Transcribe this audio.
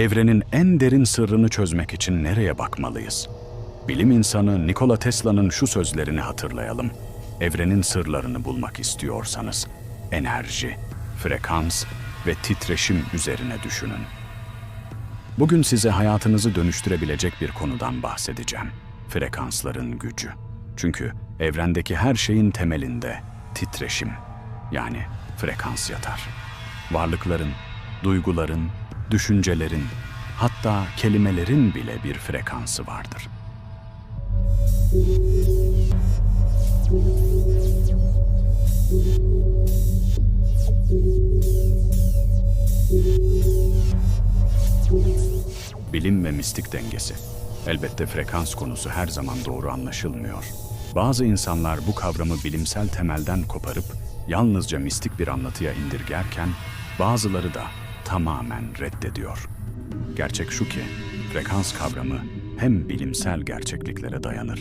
Evrenin en derin sırrını çözmek için nereye bakmalıyız? Bilim insanı Nikola Tesla'nın şu sözlerini hatırlayalım. Evrenin sırlarını bulmak istiyorsanız enerji, frekans ve titreşim üzerine düşünün. Bugün size hayatınızı dönüştürebilecek bir konudan bahsedeceğim. Frekansların gücü. Çünkü evrendeki her şeyin temelinde titreşim yani frekans yatar. Varlıkların, duyguların, düşüncelerin, hatta kelimelerin bile bir frekansı vardır. Bilim ve mistik dengesi. Elbette frekans konusu her zaman doğru anlaşılmıyor. Bazı insanlar bu kavramı bilimsel temelden koparıp yalnızca mistik bir anlatıya indirgerken bazıları da tamamen reddediyor. Gerçek şu ki frekans kavramı hem bilimsel gerçekliklere dayanır